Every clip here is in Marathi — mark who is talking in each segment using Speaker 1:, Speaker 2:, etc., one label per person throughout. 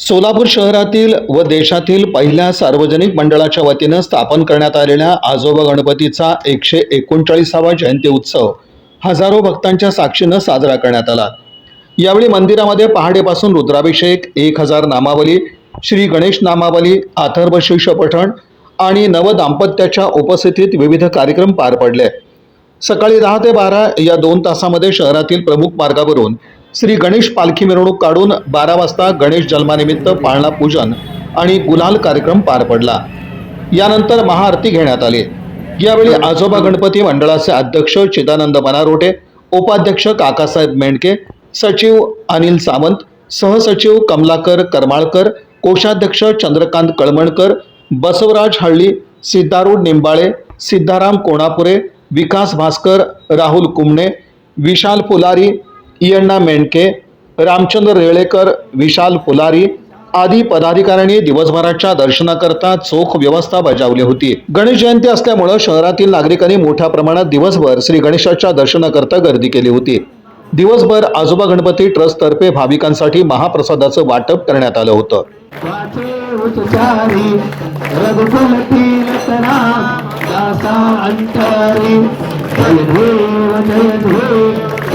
Speaker 1: सोलापूर शहरातील व देशातील पहिल्या सार्वजनिक मंडळाच्या वतीनं स्थापन करण्यात आलेल्या आजोबा गणपतीचा एकशे एकोणचाळीसावा जयंती उत्सव हजारो भक्तांच्या साक्षीनं साजरा करण्यात आला. यावेळी मंदिरामध्ये पहाडेपासून रुद्राभिषेक एक हजार नामावली श्री गणेश नामावली अथर्व पठण आणि नवदाम्पत्याच्या उपस्थितीत विविध कार्यक्रम पार पडले. सकाळी दहा ते बारा या दोन तासामध्ये शहरातील प्रमुख मार्गावरून श्री गणेश पालखी मिरवणूक काढून बारा वाजता गणेश जन्मानिमित्त पाळणा पूजन आणि गुलाल कार्यक्रम पार पडला. यानंतर महाआरती घेण्यात आली. यावेळी आजोबा गणपती मंडळाचे अध्यक्ष चिदानंद बनारोटे उपाध्यक्ष काकासाहेब मेंढके सचिव अनिल सावंत सहसचिव कमलाकर करमाळकर कोषाध्यक्ष चंद्रकांत कळमणकर बसवराज हळ्ळी सिद्धारूढ निंबाळे सिद्धाराम कोणापुरे विकास भास्कर राहुल कुमणे विशाल फुलारी इयण्णा मेंढके रामचंद्र रेळेकर विशाल फुलारी आदी पदाधिकाऱ्यांनी दिवसभराच्या दर्शनाकरता चोख व्यवस्था बजावली होती. गणेश जयंती असल्यामुळं शहरातील नागरिकांनी मोठ्या प्रमाणात दिवसभर श्री गणेशाच्या दर्शनाकरता गर्दी केली होती. दिवसभर आजोबा गणपती ट्रस्टतर्फे भाविकांसाठी महाप्रसादाचं वाटप करण्यात आलं होतं.
Speaker 2: वाचे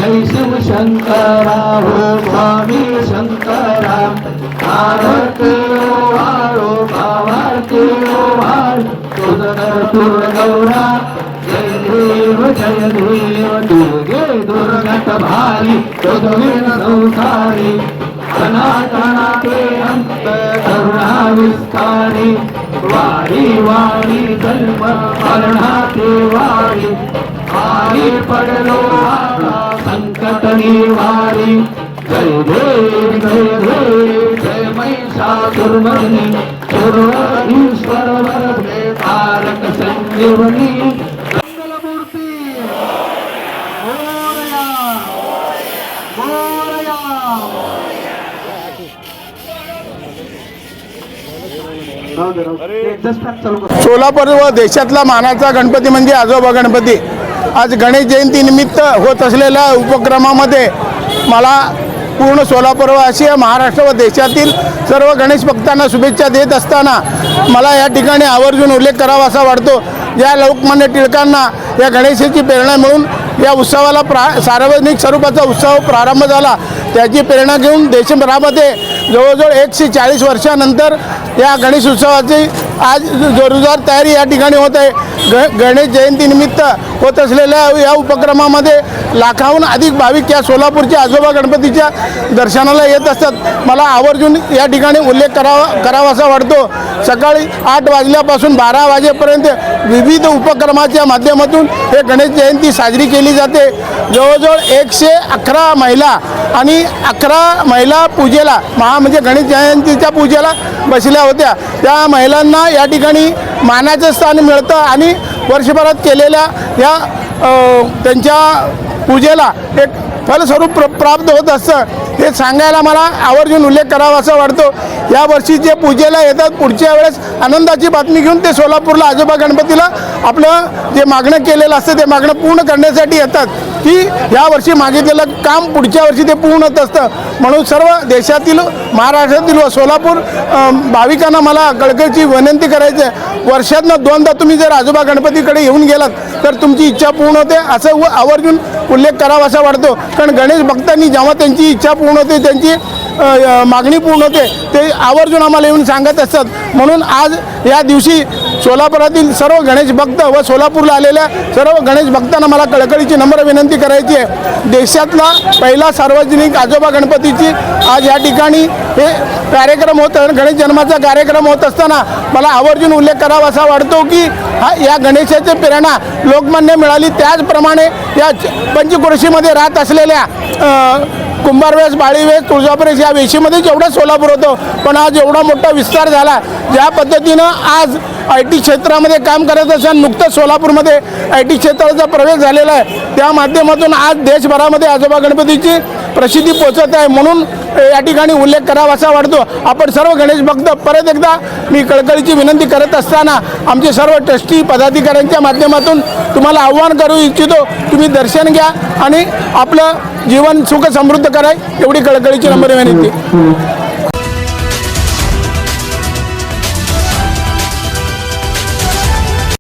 Speaker 2: जय शिव शंकरा हो स्वामी शंकरा आरती वारो भावारती वार तुझ तुर गौरा जय देव जय देव दुर्गे दुर्गत भारी तुझ विण संसारी सनातनाते अंत करुणा विस्तारी वारी वारी जन्म मरणाते वारी वारी पडलो संकट निवारी जय देव जय देव जय महिषासुरमर्दिनी सुर ईश्वर वरदे तारक संजीवनी. मंगलमूर्ती. मोरया मोरया
Speaker 3: सोलापूर व देशातला मानाचा गणपती म्हणजे आजोबा गणपती. आज गणेश जयंतीनिमित्त होत असलेल्या उपक्रमामध्ये मला पूर्ण सोलापूरवासी महाराष्ट्र व देशातील सर्व गणेश भक्तांना शुभेच्छा देत असताना मला या ठिकाणी आवर्जून उल्लेख करावा असा वाटतो. या लोकमान्य टिळकांना या गणेशाची प्रेरणा मिळून या उत्सवाला प्रा सार्वजनिक स्वरूपाचा उत्सव प्रारंभ झाला. त्याची प्रेरणा घेऊन देशभरामध्ये जवळजवळ एकशे चाळीस वर्षानंतर या गणेश उत्सवाची आज जोरदार तयारी या ठिकाणी होत आहे. ग गणेश जयंतीनिमित्त होत असलेल्या या उपक्रमामध्ये लाखाहून अधिक भाविक या सोलापूरच्या आजोबा गणपतीच्या दर्शनाला येत असतात. मला आवर्जून या ठिकाणी उल्लेख करावा करावासा वाटतो. सकाळी आठ वाजल्यापासून बारा वाजेपर्यंत विविध उपक्रमाच्या माध्यमातून हे गणेश जयंती साजरी केली जाते. जवळजवळ एकशे अकरा महिला आणि अकरा महिला पूजेला महा म्हणजे गणेश जयंतीच्या पूजेला बसल्या होत्या. त्या महिलांना या ठिकाणी मानाचं स्थान मिळतं आणि वर्षभरात केलेल्या या त्यांच्या पूजेला एक फलस्वरूप प्र प्राप्त होत असतं. हे सांगायला मला आवर्जून उल्लेख करावा असं वाटतो. यावर्षी जे पूजेला येतात पुढच्या वेळेस आनंदाची बातमी घेऊन ते सोलापूरला आजोबा गणपतीला आपलं जे मागणं केलेलं असतं ते मागणं पूर्ण करण्यासाठी येतात. की यावर्षी मागितलेलं काम पुढच्या वर्षी ते पूर्ण होत असतं. म्हणून सर्व देशातील महाराष्ट्रातील व सोलापूर भाविकांना मला कळकळीची विनंती करायची आहे. वर्षातनं दोनदा तुम्ही जर आजोबा गणपतीकडे येऊन गेलात तर तुमची इच्छा पूर्ण होते. असं व आवर्जून उल्लेख करावा असा वाटतो. कारण गणेश भक्तांनी जेव्हा त्यांची इच्छा पूर्ण होते त्यांची मागणी पूर्ण होते ते आवर्जून आम्हाला येऊन सांगत असतात. म्हणून आज या दिवशी सोलापुरातील सर्व गणेश भक्त व सोलापूरला आलेल्या सर्व गणेश भक्तांना मला कळकळीची नम्र विनंती करायची आहे. देशातला पहिला सार्वजनिक आजोबा गणपतीची आज या ठिकाणी हे कार्यक्रम होत गणेश जन्माचा कार्यक्रम होत असताना मला आवर्जून उल्लेख करावा असा वाटतो की हा या गणेशाची प्रेरणा लोकमान्य मिळाली. त्याचप्रमाणे या पंचक्रोशीमध्ये राहत असलेल्या कुंभारवेस बाळीवेस तुळजापूरवेस या वेशीमध्ये जेवढं सोलापूर होतं पण आज एवढा मोठा विस्तार झाला. ज्या पद्धतीनं आज आय टी क्षेत्रामध्ये काम करत असताना नुकतंच सोलापूरमध्ये आय टी क्षेत्राचा प्रवेश झालेला आहे. त्या माध्यमातून आज देशभरामध्ये आजोबा गणपतीची प्रसिद्धी पोचत आहे. म्हणून या ठिकाणी उल्लेख करावा असा वाटतो. आपण सर्व गणेश भक्त परत एकदा मी कळकळीची विनंती करत असताना आमचे सर्व ट्रस्टी पदाधिकाऱ्यांच्या माध्यमातून तुम्हाला आव्हान करू इच्छितो. तुम्ही दर्शन घ्या आणि आपलं जीवन सुख समृद्ध कराय. एवढी कळकळीची नंबर विनंती.